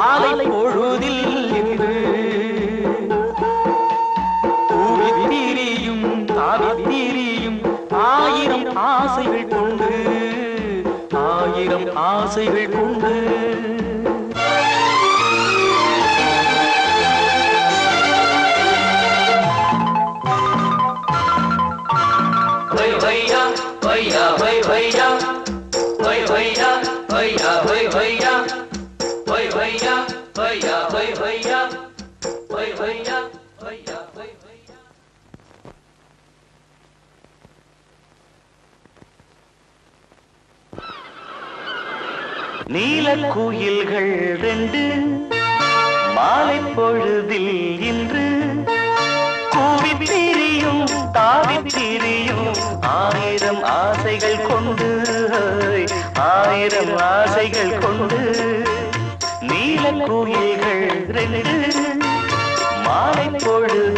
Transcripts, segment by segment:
மாலை பொழுதில் இன்று தூவித் திரியும் ஆயிரம் ஆசைகள் கொண்டு ஆயிரம் ஆசைகள் கொண்டு நீலக்குயில்கள் ரெண்டு மாலை பொழுதில் இன்று. கூவி திரியும் தாவி திரியும் ஆயிரம் ஆசைகள் கொண்டு. ஆயிரம் ஆசைகள் கொண்டு குயில்கள். ரெண்டு மாலை பொழுது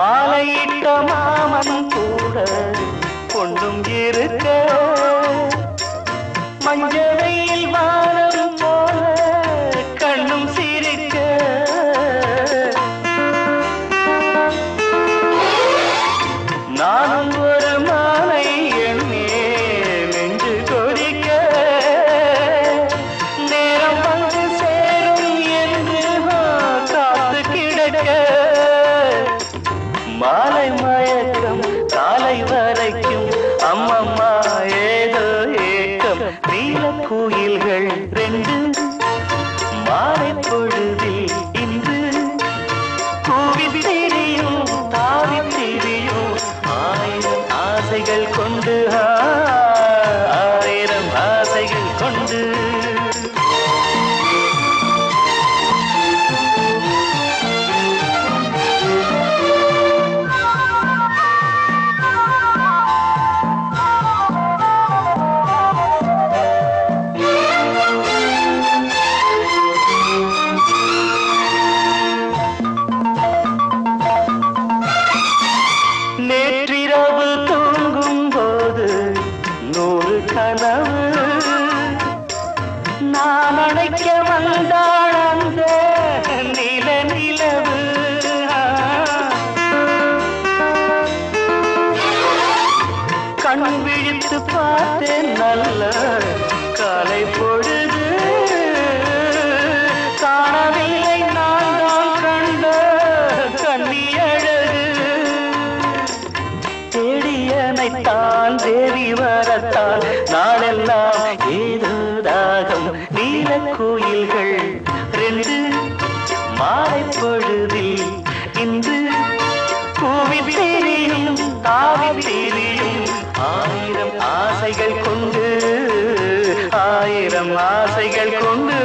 மாலையிட்ட மாமன் கூட கொண்டும் இருக்க? மஞ்சளையில் வானம் போல கண்ணும் சிரிக்க. நானும் ஒரு மா கூவி திரியும் தாவி திரியும் ஆயிரம் ஆசைகள் கொண்டு ஆயிரம் ஆசைகள் கொண்டு. கனவு. நான் அணைக்க வந்தாள் அந்த நில நிலவு. கண் விழித்து பார்த்தேன் நல்ல காலை பொழுது. காணவில்லை நான் தான் கண்ட கண்ணியழகு தேடியனைத்தான் தேவி வரத்தான் கோயில்கள். ரெண்டு மாலை பொழுதில் இன்று கூவி தெரியும் தாவி தெரியும் ஆயிரம் ஆசைகள் கொண்டு ஆயிரம் ஆசைகள் கொண்டு